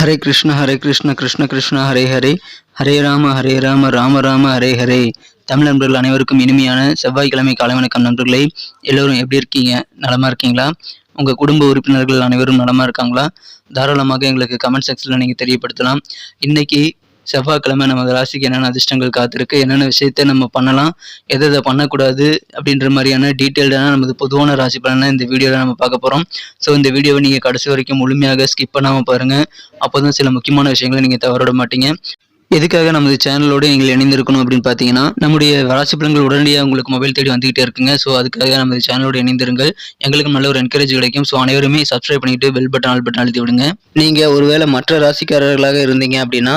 ஹரே கிருஷ்ண ஹரே கிருஷ்ண கிருஷ்ண கிருஷ்ண ஹரே ஹரே. ஹரே ராம ஹரே ராம ராம ராம ஹரே ஹரே. தமிழ் நண்பர்கள் அனைவருக்கும் இனிமையான செவ்வாய்க்கிழமை காலை வணக்கம் நண்பர்களே. எல்லோரும் எப்படி இருக்கீங்க? நலமா இருக்கீங்களா? உங்கள் குடும்ப உறுப்பினர்கள் அனைவரும் நலமாக இருக்காங்களா? தாராளமாக எங்களுக்கு கமெண்ட் செக்ஷனில் நீங்கள் தெரியப்படுத்தலாம். இன்றைக்கி செவ்வாய்க்கிழமை நம்ம ராசிக்கு என்னென்ன அதிர்ஷ்டங்கள் காத்திருக்கு என்னென்ன விஷயத்தை நம்ம பண்ணலாம் எதை எதை பண்ணக்கூடாது அப்படின்ற மாதிரியான டீட்டெயில்டான நமது பொதுவான ராசி பலனை இந்த வீடியோவில் நம்ம பார்க்க போகிறோம் ஸோ இந்த வீடியோவை நீங்கள் கடைசி வரைக்கும் முழுமையாக ஸ்கிப் பண்ணாமல் பாருங்கள் அப்போ தான் சில முக்கியமான விஷயங்களை நீங்கள் தவறவிட மாட்டீங்க. எதுக்காக நமது சேனலோடு நீங்கள் இணைந்திருக்கணும் அப்படின்னு பார்த்தீங்கன்னா நம்முடைய ராசி பலன்கள் உடனடியாக உங்களுக்கு மொபைல் தேடி வந்துகிட்டே இருக்குங்க. ஸோ அதுக்காக நமது சேனலோடு இணைந்திருங்கள். எங்களுக்கு நல்ல ஒரு என்கரேஜ் கிடைக்கும். ஸோ அனைவருமே சப்ஸ்கிரைப் பண்ணிட்டு பெல் பட்டன் ஆல் பட்டன் அழுத்தி விடுங்க. நீங்கள் ஒருவேளை மற்ற ராசிக்காரர்களாக இருந்தீங்க அப்படின்னா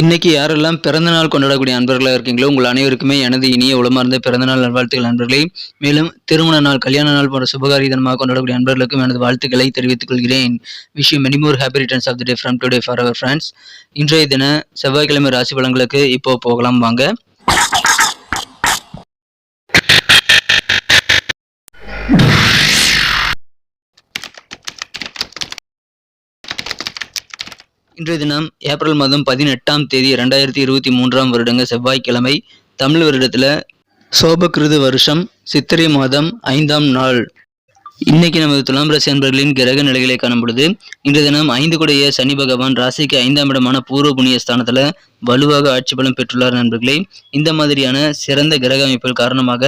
இன்னைக்கு யாரெல்லாம் பிறந்த நாள் கொண்டாடக்கூடிய அன்பர்களாக இருக்கீங்களோ உங்கள் அனைவருக்குமே எனது இனிய உளமார்ந்த பிறந்த நாள் நல்வாழ்த்துக்கள் நண்பர்களே. மேலும் திருமண நாள் கல்யாண நாள் போன்ற சுபகாரி தினமாக கொண்டாடக்கூடிய அன்பர்களுக்கும் எனது வாழ்த்துக்களை தெரிவித்துக் கொள்கிறேன். Wish you many more happy returns of the day from today for our friends இன்றைய தின செவ்வாய்க்கிழமை ராசி பலன்களுக்கு இப்போ போகலாம் வாங்க. இன்றைய தினம் ஏப்ரல் மாதம் பதினெட்டாம் தேதி ரெண்டாயிரத்தி இருபத்தி மூன்றாம் வருடங்க செவ்வாய்க்கிழமை தமிழ் வருடத்தில் சோபகிருது வருஷம் சித்திரை மாதம் ஐந்தாம் நாள். இன்னைக்கு நமது துலாம் ராசி அன்பர்களின் கிரக நிலைகளை காணும் பொழுது இன்றைய தினம் ஐந்து கூடிய சனி பகவான் ராசிக்கு ஐந்தாம் இடமான பூர்வ புண்ணிய ஸ்தானத்துல வலுவாக ஆட்சி பலம் பெற்றுள்ளார் நண்பர்களே. இந்த மாதிரியான சிறந்த கிரக அமைப்புகள் காரணமாக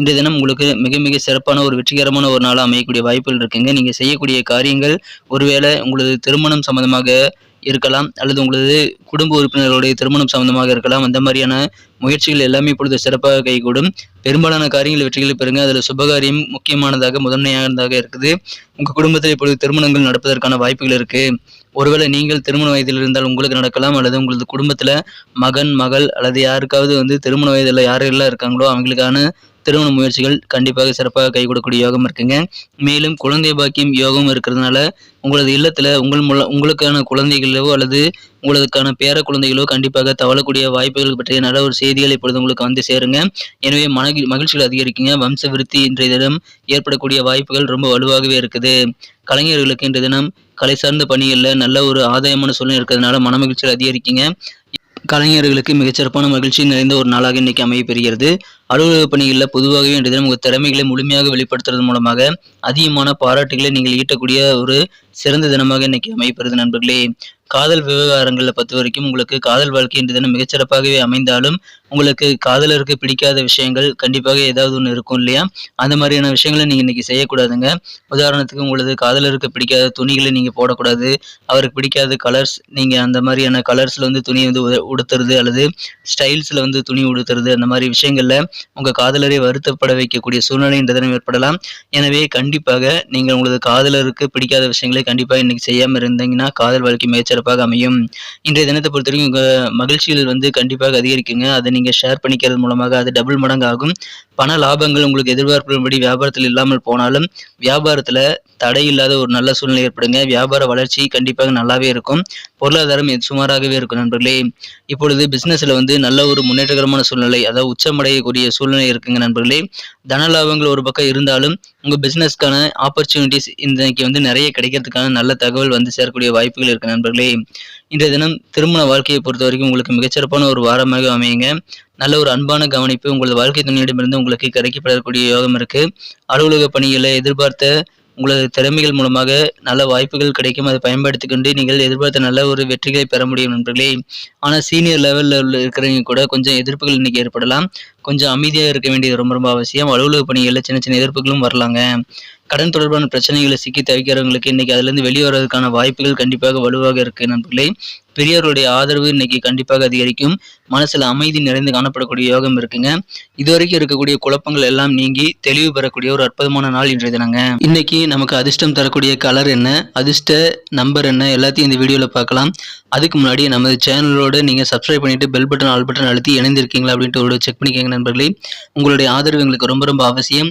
இன்றைய தினம் உங்களுக்கு மிக மிக சிறப்பான ஒரு வெற்றிகரமான ஒரு நாளாக அமையக்கூடிய வாய்ப்புகள் இருக்குங்க. நீங்க செய்யக்கூடிய காரியங்கள் ஒருவேளை உங்களது திருமணம் சம்பந்தமாக இருக்கலாம் அல்லது உங்களது குடும்ப உறுப்பினர்களுடைய திருமணம் சம்பந்தமாக இருக்கலாம். அந்த மாதிரியான முயற்சிகள் எல்லாமே இப்பொழுது சிறப்பாக கைகூடும். பெரும்பாலான காரியங்கள் வெற்றிகளை பெறுங்க. அதில் சுபகாரியம் முக்கியமானதாக முதன்மையானதாக இருக்குது. உங்கள் குடும்பத்தில் இப்பொழுது திருமணங்கள் நடப்பதற்கான வாய்ப்புகள் இருக்குது ஒருவேளை நீங்கள் திருமண வயதில் இருந்தால் உங்களுக்கு நடக்கலாம் அல்லது உங்களது குடும்பத்தில் மகன் மகள் அல்லது யாருக்காவது வந்து திருமண வயதில் யாரெல்லாம் இருக்காங்களோ அவங்களுக்கான திருமண முயற்சிகள் கண்டிப்பாக சிறப்பாக கை கொடுக்கக்கூடிய யோகம் இருக்குங்க. மேலும் குழந்தை பாக்கியம் யோகம் இருக்கிறதுனால உங்களது இல்லத்தில் உங்கள் மூல உங்களுக்கான குழந்தைகளோ அல்லது உங்களுக்கான பேர குழந்தைகளோ கண்டிப்பாக தவழக்கூடிய வாய்ப்புகள் பற்றிய நல்ல ஒரு செய்திகள் இப்பொழுது உங்களுக்கு வந்து சேருங்க. எனவே மன மகிழ்ச்சிகள் அதிகரிக்குங்க. வம்ச விருத்தி இன்றைய தினம் ஏற்படக்கூடிய வாய்ப்புகள் ரொம்ப வலுவாகவே இருக்குது. கலைஞர்களுக்கு இன்றைய தினம் கலை சார்ந்த பணிகளில் நல்ல ஒரு ஆதாயமான சூழ்நிலை இருக்கிறதுனால மன மகிழ்ச்சிகள் அதிகரிக்குங்க. கலைஞர்களுக்கு மிகச்சிறப்பான மகிழ்ச்சி நிறைந்த ஒரு நாளாக இன்னைக்கு அமையப்பெறுகிறது அலுவலக பணிகளில் பொதுவாகவே இன்றைய தினம் உங்கள் திறமைகளை முழுமையாக வெளிப்படுத்துறது மூலமாக அதிகமான பாராட்டுகளை நீங்கள் ஈட்டக்கூடிய ஒரு சிறந்த தினமாக இன்னைக்கு அமையப்பெறுது நண்பர்களே. காதல் விவகாரங்களை பொறுத்த வரைக்கும் உங்களுக்கு காதல் வாழ்க்கை இன்று தினம் மிகச்சிறப்பாகவே அமைந்தாலும் உங்களுக்கு காதலருக்கு பிடிக்காத விஷயங்கள் கண்டிப்பாக ஏதாவது ஒன்று இருக்கும் இல்லையா? அந்த மாதிரியான விஷயங்களை நீங்கள் இன்னைக்கு செய்யக்கூடாதுங்க. உதாரணத்துக்கு உங்களது காதலருக்கு பிடிக்காத துணிகளை நீங்கள் போடக்கூடாது. அவருக்கு பிடிக்காத கலர்ஸ் நீங்கள் அந்த மாதிரியான கலர்ஸில் வந்து துணி வந்து உடுத்துறது அல்லது ஸ்டைல்ஸில் வந்து துணி உடுத்துறது அந்த மாதிரி விஷயங்களில் உங்கள் காதலரை வருத்தப்பட வைக்கக்கூடிய சூழ்நிலை இந்த தினம் ஏற்படலாம். எனவே கண்டிப்பாக நீங்கள் உங்களது காதலருக்கு பிடிக்காத விஷயங்களை கண்டிப்பாக இன்னைக்கு செய்யாமல் இருந்தீங்கன்னா காதல் வாழ்க்கை மிகச்சிறப்பாக அமையும். இன்றைய தினத்தை பொறுத்த வரைக்கும் உங்கள் மகிழ்ச்சிகள் வந்து கண்டிப்பாக அதிகரிக்குங்க. அதை நீங்கள் ஷேர் பண்ணிக்கிறது மூலமாக அது டபுள் மடங்கு ஆகும். பண லாபங்கள் உங்களுக்கு எதிர்பார்ப்பின்படி வியாபாரத்தில் இல்லாமல் போனாலும் வியாபாரத்தில் தடை இல்லாத ஒரு நல்ல சூழ்நிலை ஏற்படுங்க. வியாபார வளர்ச்சி கண்டிப்பாக நல்லாவே இருக்கும். பொருளாதாரம் சுமாராகவே இருக்கும் நண்பர்களே. இப்பொழுது பிசினஸ்ல வந்து நல்ல ஒரு முன்னேற்றகரமான சூழ்நிலை அதாவது உச்சமடையக்கூடிய சூழ்நிலை இருக்குங்க நண்பர்களே. தன லாபங்கள் ஒரு பக்கம் இருந்தாலும் உங்கள் பிஸ்னஸ்க்கான ஆப்பர்ச்சுனிட்டிஸ் இன்றைக்கு வந்து நிறைய கிடைக்கிறதுக்கான நல்ல தகவல் வந்து சேரக்கூடிய வாய்ப்புகள் இருக்குது நண்பர்களே. இன்றைய தினம் திருமண வாழ்க்கையை பொறுத்த வரைக்கும் உங்களுக்கு மிகச்சிறப்பான ஒரு வாரமாக அமையுங்க. நல்ல ஒரு அன்பான கவனிப்பு உங்களது வாழ்க்கை துணையிடமிருந்து உங்களுக்கு கிடைக்கப்படக்கூடிய யோகம் இருக்கு. அலுவலக பணிகளை எதிர்பார்த்த உங்களது திறமைகள் மூலமாக நல்ல வாய்ப்புகள் கிடைக்கும். அதை பயன்படுத்திக்கொண்டு நீங்கள் எதிர்பார்த்த நல்ல ஒரு வெற்றிகளை பெற முடியும் நண்பர்களே. ஆனால் சீனியர் லெவலில் இருக்கிறவங்க கூட கொஞ்சம் எதிர்ப்புகள் இன்னைக்கு ஏற்படலாம். கொஞ்சம் அமைதியாக இருக்க வேண்டியது ரொம்ப ரொம்ப அவசியம். அலுவலக பணிகளில் சின்ன சின்ன எதிர்ப்புகளும் வரலாங்க. கடன் தொடர்பான பிரச்சனைகளை சிக்கி தவிக்கிறவங்களுக்கு இன்னைக்கு அதுலேருந்து வெளியே வர்றதுக்கான வாய்ப்புகள் கண்டிப்பாக வலுவாக இருக்கு நண்பர்களே. பெரியவர்களுடைய ஆதரவு இன்னைக்கு கண்டிப்பாக அதிகரிக்கும். மனசுல அமைதி நிறைந்து காணப்படக்கூடிய யோகம் இருக்குங்க. இதுவரைக்கும் இருக்கக்கூடிய குழப்பங்கள் எல்லாம் நீங்கி தெளிவு பெறக்கூடிய ஒரு அற்புதமான நாள் இன்றைய தினங்க. இன்னைக்கு நமக்கு அதிர்ஷ்டம் தரக்கூடிய கலர் என்ன? அதிர்ஷ்ட நம்பர் என்ன? எல்லாத்தையும் இந்த வீடியோவில் பார்க்கலாம். அதுக்கு முன்னாடி நமது சேனலோட நீங்கள் சப்ஸ்கிரைப் பண்ணிட்டு பெல் பட்டன் ஆல் பட்டன் அழுத்தி இணைந்திருக்கீங்களா அப்படின்ட்டு ஒரு செக் பண்ணிக்கோங்க நண்பர்களே. உங்களுடைய ஆதரவு எங்களுக்கு ரொம்ப ரொம்ப அவசியம்.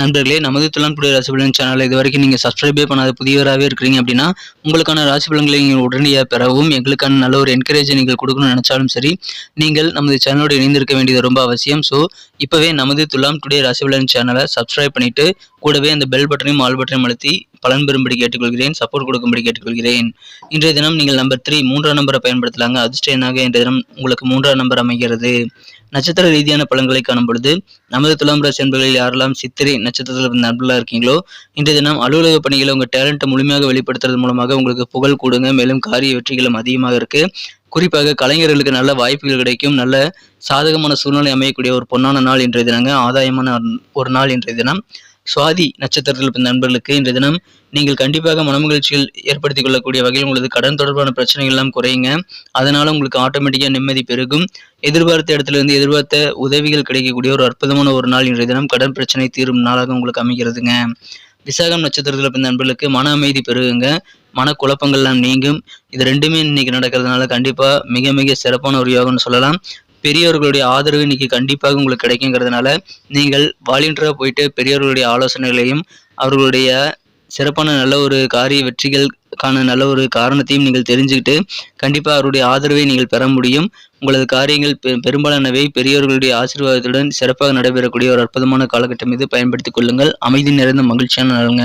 நண்பர்களே நமது துலான்புடைய ராசி பலன் சேனலை இது வரைக்கும் நீங்கள் சப்ஸ்கிரைபே பண்ணாத புதியவராகவே இருக்கிறீங்க அப்படின்னா உங்களுக்கான ராசி பலன்களை நீங்கள் உடனடியாக பெறவும் எங்களுக்கான நல்ல ஒரு என்கரேஜ் நீங்கள் கொடுக்கணும்னு நினச்சாலும் சரி நீங்கள் நமது சேனலோடு இணைந்திருக்க வேண்டியது ரொம்ப அவசியம். ஸோ இப்போவே நமது துலாம் டுடே ராசி பலன் சேனலை சப்ஸ்கிரைப் பண்ணிவிட்டு கூடவே அந்த பெல் பட்டனையும் ஆல் பட்டனையும் அழுத்தி பலன் பெறும்படி கேட்டுக்கொள்கிறேன் சப்போர்ட் கொடுக்கும்படி கேட்டுக்கொள்கிறேன். இன்றைய தினம் நீங்கள் நம்பர் த்ரீ மூன்றாம் நம்பரை பயன்படுத்தலாங்க. அதிர்ஷ்ட எண்ணாக இன்றைய தினம் உங்களுக்கு மூன்றாம் நம்பர் அமைகிறது. நட்சத்திர ரீதியான பலன்களை காணும் பொழுது நமது துலாம் ராசி என்பர்களில் யாரெல்லாம் சித்திரை நட்சத்திரத்தில் நண்பர்களாக இருக்கீங்களோ இன்றைய தினம் அலுவலக பணிகளை உங்கள் டேலண்ட்டை முழுமையாக வெளிப்படுத்துறது மூலமாக உங்களுக்கு புகழ் கூடுங்க. மேலும் காரிய வெற்றிகளும் அதிகமாக இருக்கு. குறிப்பாக கலைஞர்களுக்கு நல்ல வாய்ப்புகள் கிடைக்கும். நல்ல சாதகமான சூழ்நிலை அமையக்கூடிய ஒரு பொன்னான நாள் இன்றைய தினங்க. ஆதாயமான ஒரு நாள் இன்றைய தினம். சுவாதி நட்சத்திரத்தில் பிறந்த நண்பர்களுக்கு இன்றைய தினம் நீங்கள் கண்டிப்பாக மனமகிழ்ச்சிகள் ஏற்படுத்திக் கொள்ளக்கூடிய வகையில் உங்களது கடன் தொடர்பான பிரச்சனைகள் எல்லாம் குறையுங்க. அதனால உங்களுக்கு ஆட்டோமேட்டிக்காக நிம்மதி பெருகும். எதிர்பார்த்த இடத்துல இருந்து எதிர்பார்த்த உதவிகள் கிடைக்கக்கூடிய ஒரு அற்புதமான ஒரு நாள் இன்றைய தினம் கடன் பிரச்சனை தீரும் நாளாக உங்களுக்கு அமைகிறதுங்க. விசாகம் நட்சத்திரத்தில் பிறந்த நண்பர்களுக்கு மன அமைதி பெருகுங்க. மனக்குழப்பங்கள்லாம் நீங்கும். இது ரெண்டுமே இன்னைக்கு நடக்கிறதுனால கண்டிப்பாக மிக மிக சிறப்பான ஒரு யோகம்னு சொல்லலாம். பெரியவர்களுடைய ஆதரவு இன்னைக்கு கண்டிப்பாக உங்களுக்கு கிடைக்குங்கிறதுனால நீங்கள் வாலண்டியராக போயிட்டு பெரியவர்களுடைய ஆலோசனைகளையும் அவர்களுடைய சிறப்பான நல்ல ஒரு காரிய வெற்றிகளுக்கான நல்ல ஒரு காரணத்தையும் நீங்கள் தெரிஞ்சுக்கிட்டு கண்டிப்பாக அவருடைய ஆதரவை நீங்கள் பெற முடியும். உங்களது காரியங்கள் பெ பெரும்பாலானவை பெரியவர்களுடைய ஆசீர்வாதத்துடன் சிறப்பாக நடைபெறக்கூடிய ஒரு அற்புதமான காலகட்டம் இது. பயன்படுத்திக் கொள்ளுங்கள். அமைதி நிறைந்த மகிழ்ச்சியான நலங்க